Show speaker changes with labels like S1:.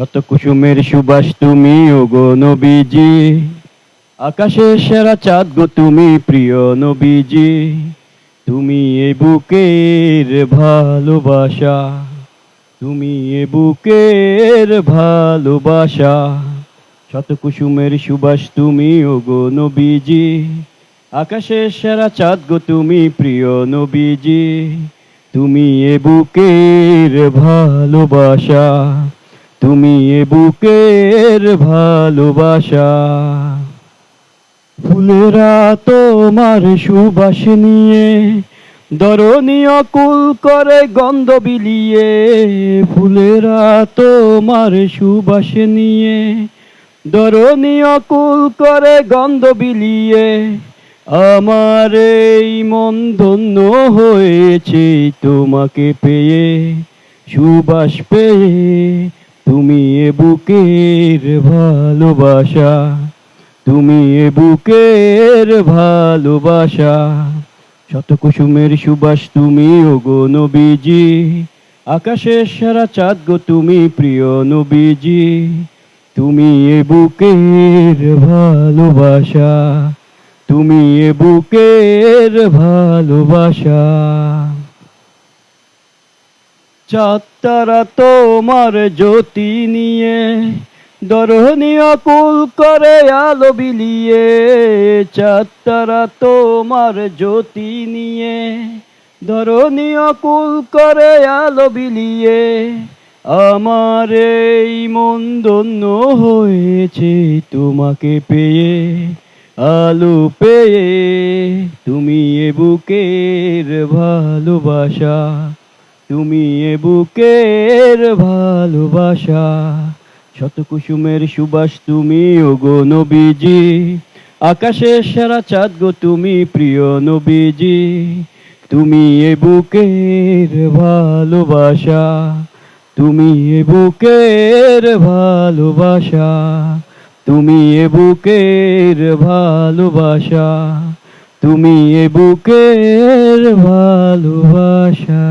S1: শত কুসুমের সুবাস তুমি, ওগো নবীজি। আকাশের সেরা চাঁদ গো তুমি, প্রিয় নবীজি। তুমি এ বুকের ভালোবাসা, তুমি এ বুকের ভালোবাসা। শত কুসুমের সুবাস তুমি, ওগো নবীজি। আকাশের সেরা চাঁদ গো তুমি, প্রিয় নবীজি। তুমি এ বুকের ভালোবাসা। তুমি এ বুকের ভালোবাসা। ফুলেরা তোমার সুবাস নিয়ে দরনীয় কুল করে গন্ধ বিলিয়ে। ফুলেরা তোমার সুবাস নিয়ে দরনীয় কুল করে গন্ধ বিলিয়ে। আমার এই মন ধন্য হয়েছে তোমাকে পেয়ে, সুবাস পেয়ে। তুমি এ বুকের ভালোবাসা, তুমি এ বুকের ভালোবাসা শত কুসুমের সুবাস তুমি ওগো নবীজি, আকাশের সারা চাঁদ গো তুমি প্রিয় নবীজি, তুমি এ বুকের ভালোবাসা, তুমি এ বুকের ভালোবাসা। চাঁদতারা তোমার জ্যোতি নিয়ে দরহনীয় কুল করে আলো বিলিয়ে চাঁদতারা তোমার জ্যোতি নিয়ে দরহনীয় কুল করে আলো বিলিয়ে, আমার এই মন ধন্য হয়েছে তোমাকে পেয়ে, আলো পেয়ে, তুমি এ বুকের ভালোবাসা তুমি এ বুকের ভালোবাসা শত কুসুমের সুবাস তুমি, ওগো নবীজি। আকাশের সারা চাঁদ গো তুমি, প্রিয় নবীজি। তুমি এ বুকের ভালোবাসা, তুমি এ বুকের ভালোবাসা, তুমি এ বুকের ভালোবাসা। তুমি এ বুকের ভালোবাসা।